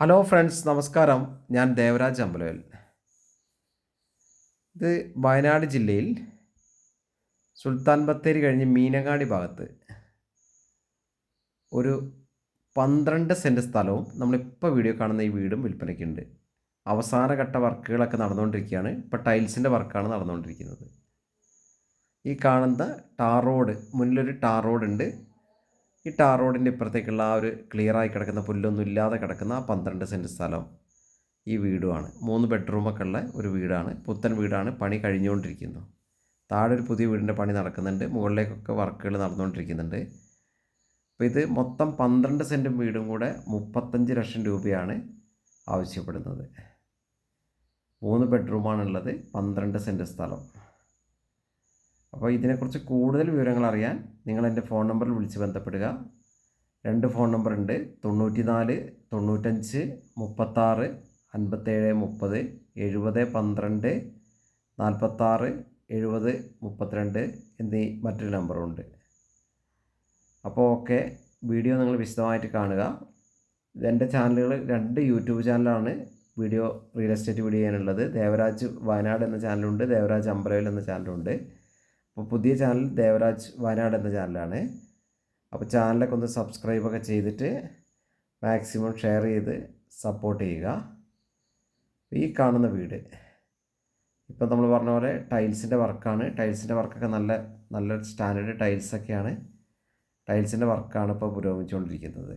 Hello friends നമസ്കാരം. ഞാൻ ദേവരാജ് അമ്പലവൽ ഇത് വയനാട് ജില്ലയിൽ സുൽത്താൻ ബത്തേരി കഴിഞ്ഞ് മീനങ്ങാടി ഭാഗത്ത് ഒരു പന്ത്രണ്ട് സെന്റ് സ്ഥലവും നമ്മളിപ്പോൾ വീഡിയോ കാണുന്ന ഈ വീടും വിൽപ്പനയ്ക്കുണ്ട്. അവസാനഘട്ട വർക്കുകളൊക്കെ നടന്നുകൊണ്ടിരിക്കുകയാണ്. ഇപ്പോൾ ടൈൽസിന്റെ വർക്കാണ് നടന്നുകൊണ്ടിരിക്കുന്നത്. ഈ കാണുന്ന ടാർ റോഡ് മുന്നിലൊരു ടാർ റോഡ് ഉണ്ട് ഈ ടാർ റോഡിന്റെ ഇപ്പുറത്തേക്കുള്ള ആ ഒരു ക്ലിയറായി കിടക്കുന്ന പുല്ലൊന്നും ഇല്ലാതെ കിടക്കുന്ന ആ പന്ത്രണ്ട് സെന്റ് സ്ഥലം ഈ വീടുമാണ്. മൂന്ന് ബെഡ്റൂമൊക്കെ ഉള്ള ഒരു വീടാണ്. പുത്തൻ വീടാണ്. പണി കഴിഞ്ഞുകൊണ്ടിരിക്കുന്നു. താഴെ ഒരു പുതിയ വീടിന്റെ പണി നടക്കുന്നുണ്ട്. മുകളിലേക്കൊക്കെ വർക്കുകൾ നടന്നുകൊണ്ടിരിക്കുന്നുണ്ട്. അപ്പോൾ ഇത് മൊത്തം പന്ത്രണ്ട് സെന്റും വീടും കൂടെ മുപ്പത്തഞ്ച് ലക്ഷം രൂപയാണ് ആവശ്യപ്പെടുന്നത്. മൂന്ന് ബെഡ്റൂമാണുള്ളത് പന്ത്രണ്ട് സെന്റ് സ്ഥലം. അപ്പോൾ ഇതിനെക്കുറിച്ച് കൂടുതൽ വിവരങ്ങൾ അറിയാൻ നിങ്ങൾ എന്റെ ഫോൺ നമ്പറിൽ വിളിച്ച് ബന്ധപ്പെടുക. രണ്ട് ഫോൺ നമ്പർ ഉണ്ട്. തൊണ്ണൂറ്റി നാല് തൊണ്ണൂറ്റഞ്ച് മുപ്പത്താറ് അൻപത്തേഴ് മുപ്പത് എഴുപത് പന്ത്രണ്ട് നാൽപ്പത്താറ് എഴുപത് മുപ്പത്തിരണ്ട് എന്നീ മറ്റൊരു നമ്പറുണ്ട് അപ്പോൾ ഓക്കെ വീഡിയോ നിങ്ങൾ വിശദമായിട്ട് കാണുക. എന്റെ ചാനലുകൾ രണ്ട് യൂട്യൂബ് ചാനലാണ് വീഡിയോ റിയൽ എസ്റ്റേറ്റ് വീഡിയോ ചെയ്യാനുള്ളത്. ദേവരാജ് വയനാട് എന്ന ചാനലുണ്ട്. ദേവരാജ് അമ്പലവിൽ എന്ന ചാനലുണ്ട്. അപ്പോൾ പുതിയ ചാനൽ ദേവരാജ് വയനാട് എന്ന ചാനലാണ് അപ്പോൾ ചാനലൊക്കെ ഒന്ന് സബ്സ്ക്രൈബൊക്കെ ചെയ്തിട്ട് മാക്സിമം ഷെയർ ചെയ്ത് സപ്പോർട്ട് ചെയ്യുക. ഈ കാണുന്ന വീട്. ഇപ്പം നമ്മൾ പറഞ്ഞ പോലെ ടൈൽസിന്റെ വർക്കാണ് ടൈൽസിന്റെ വർക്കൊക്കെ നല്ല നല്ല സ്റ്റാൻഡേർഡ് ടൈൽസൊക്കെയാണ് ടൈൽസിന്റെ വർക്കാണ് ഇപ്പോൾ പുരോഗമിച്ചുകൊണ്ടിരിക്കുന്നത്.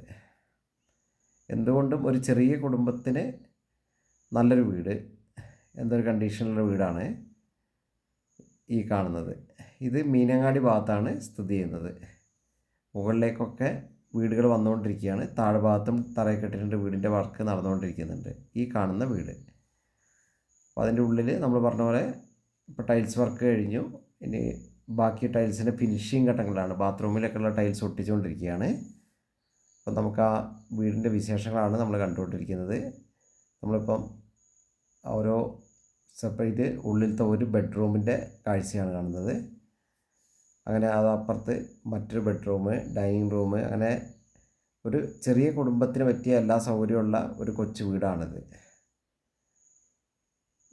എന്തുകൊണ്ടും ഒരു ചെറിയ കുടുംബത്തിന് നല്ലൊരു വീട് എന്തൊരു കണ്ടീഷനിലുള്ള വീടാണ് ഈ കാണുന്നത്. ഇത് മീനങ്ങാടി ഭാഗത്താണ് സ്ഥിതി ചെയ്യുന്നത്. മുകളിലേക്കൊക്കെ വീടുകൾ വന്നുകൊണ്ടിരിക്കുകയാണ്. താഴെ ഭാഗത്തും തറയിൽ വീടിന്റെ വർക്ക് നടന്നുകൊണ്ടിരിക്കുന്നുണ്ട്. ഈ കാണുന്ന വീട്. അപ്പോൾ അതിന്റെ ഉള്ളിൽ നമ്മൾ പറഞ്ഞ പോലെ ഇപ്പോൾ ടൈൽസ് വർക്ക് കഴിഞ്ഞു. ഇനി ബാക്കി ടൈൽസിന്റെ ഫിനിഷിങ് ഘട്ടങ്ങളാണ്. ബാത്റൂമിലൊക്കെയുള്ള ടൈൽസ് ഒട്ടിച്ചുകൊണ്ടിരിക്കുകയാണ്. അപ്പോൾ നമുക്ക് ആ വീടിന്റെ വിശേഷങ്ങളാണ് നമ്മൾ കണ്ടുകൊണ്ടിരിക്കുന്നത്. നമ്മളിപ്പം ഓരോ സെപ്പറേറ്റ് ഉള്ളിലത്തെ ഒരു ബെഡ്റൂമിന്റെ കാഴ്ചയാണ് കാണുന്നത്. അങ്ങനെ അതപ്പുറത്ത് മറ്റൊരു ബെഡ്റൂം ഡൈനിങ് റൂം അങ്ങനെ ഒരു ചെറിയ കുടുംബത്തിന് പറ്റിയ എല്ലാ സൗകര്യമുള്ള ഒരു കൊച്ചു വീടാണിത്.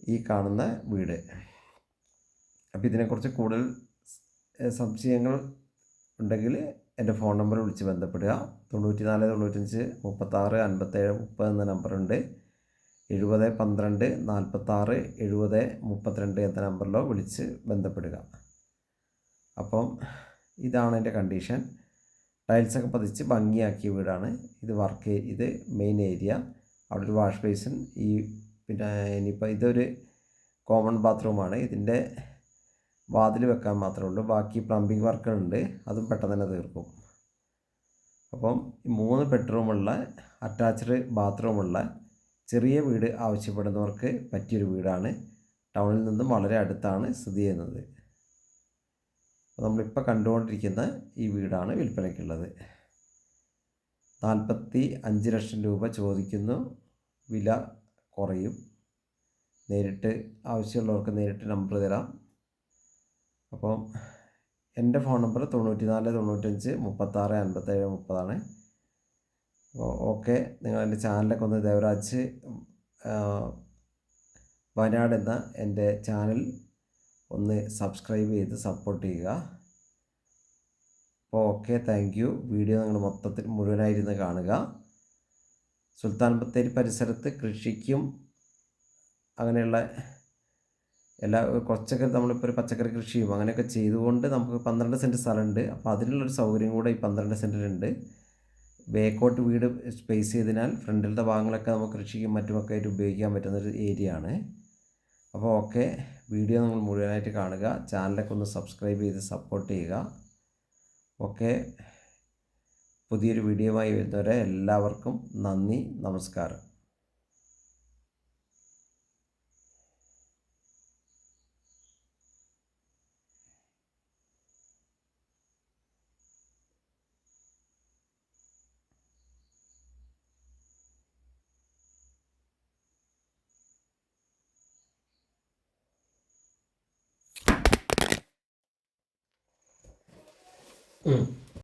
ഈ കാണുന്ന വീട്. അപ്പോൾ ഇതിനെക്കുറിച്ച് കൂടുതൽ സംശയങ്ങൾ ഉണ്ടെങ്കിൽ എന്റെ ഫോൺ നമ്പർ വിളിച്ച് ബന്ധപ്പെടുക. തൊണ്ണൂറ്റി നാല് തൊണ്ണൂറ്റഞ്ച് മുപ്പത്താറ് അൻപത്തേഴ് മുപ്പത് എന്ന നമ്പറുണ്ട്. എഴുപത് പന്ത്രണ്ട് നാൽപ്പത്താറ് എഴുപത് മുപ്പത്തിരണ്ട് എന്ന നമ്പറിലോ വിളിച്ച് ബന്ധപ്പെടുക. അപ്പം ഇതാണ് എന്റെ കണ്ടീഷൻ. ടൈൽസൊക്കെ പതിച്ച് ഭംഗിയാക്കിയ വീടാണ്. ഇത് വർക്ക് ഇത് മെയിൻ ഏരിയ അവിടെ ഒരു വാഷ് ബേസിൻ ഈ പിന്നെ ഇനിയിപ്പോൾ ഇതൊരു കോമൺ ബാത്റൂമാണ് ഇതിന്റെ വാതിൽ വെക്കാൻ മാത്രമേ ഉള്ളൂ. ബാക്കി പ്ലംബിംഗ് വർക്കുകളുണ്ട് അതും പെട്ടെന്ന് തന്നെ തീർക്കും. അപ്പം മൂന്ന് ബെഡ്റൂമുള്ള അറ്റാച്ച്ഡ് ബാത്റൂമുള്ള ചെറിയ വീട് ആവശ്യപ്പെടുന്നവർക്ക് പറ്റിയൊരു വീടാണ്. ടൗണിൽ നിന്നും വളരെ അടുത്താണ് സ്ഥിതി ചെയ്യുന്നത്. നമ്മളിപ്പോൾ കണ്ടുകൊണ്ടിരിക്കുന്ന ഈ വീടാണ് വിൽപ്പനയ്ക്കുള്ളത്. നാൽപ്പത്തി അഞ്ച് ലക്ഷം രൂപ ചോദിക്കുന്നു. വില കുറയും. നേരിട്ട് ആവശ്യമുള്ളവർക്ക് നേരിട്ട് നമ്പർ തരാം. അപ്പം എന്റെ ഫോൺ നമ്പർ തൊണ്ണൂറ്റി നാല് തൊണ്ണൂറ്റഞ്ച് മുപ്പത്താറ് അൻപത്തേഴ് മുപ്പതാണ്. അപ്പോൾ ഓക്കെ നിങ്ങൾ എന്റെ ചാനലൊക്കെ ഒന്ന് ദേവരാജ് വയനാട് എന്ന എന്റെ ചാനൽ ഒന്ന് സബ്സ്ക്രൈബ് ചെയ്ത് സപ്പോർട്ട് ചെയ്യുക. അപ്പോൾ ഓക്കെ താങ്ക് യു വീഡിയോ നിങ്ങൾ മൊത്തത്തിൽ മുഴുവനായിരുന്ന് കാണുക. സുൽത്താൻ ബത്തേരി പരിസരത്ത് കൃഷിക്കും അങ്ങനെയുള്ള എല്ലാ കുറച്ചൊക്കെ നമ്മളിപ്പോൾ ഒരു പച്ചക്കറി കൃഷിയും അങ്ങനെയൊക്കെ ചെയ്തുകൊണ്ട് നമുക്ക് പന്ത്രണ്ട് സെന്റ് സ്ഥലമുണ്ട്. അപ്പോൾ അതിനുള്ളൊരു സൗകര്യം കൂടെ ഈ പന്ത്രണ്ട് സെന്റിലുണ്ട്. ബേക്കോട്ട് വീട് സ്പേസ് ചെയ്തതിനാൽ ഫ്രണ്ടിലത്തെ ഭാഗങ്ങളൊക്കെ നമുക്ക് കൃഷിക്കും മറ്റുമൊക്കെ ആയിട്ട് ഉപയോഗിക്കാൻ പറ്റുന്നൊരു ഏരിയ ആണ്. അപ്പോൾ ഓക്കെ വീഡിയോ നമ്മൾ മുഴുവനായിട്ട് കാണുക. ചാനലൊക്കെ ഒന്ന് സബ്സ്ക്രൈബ് ചെയ്ത് സപ്പോർട്ട് ചെയ്യുക. ഓക്കെ. പുതിയൊരു വീഡിയോ വീഡിയോയുമായി വരുന്നവരെ എല്ലാവർക്കും നന്ദി. നമസ്കാരം. Mm.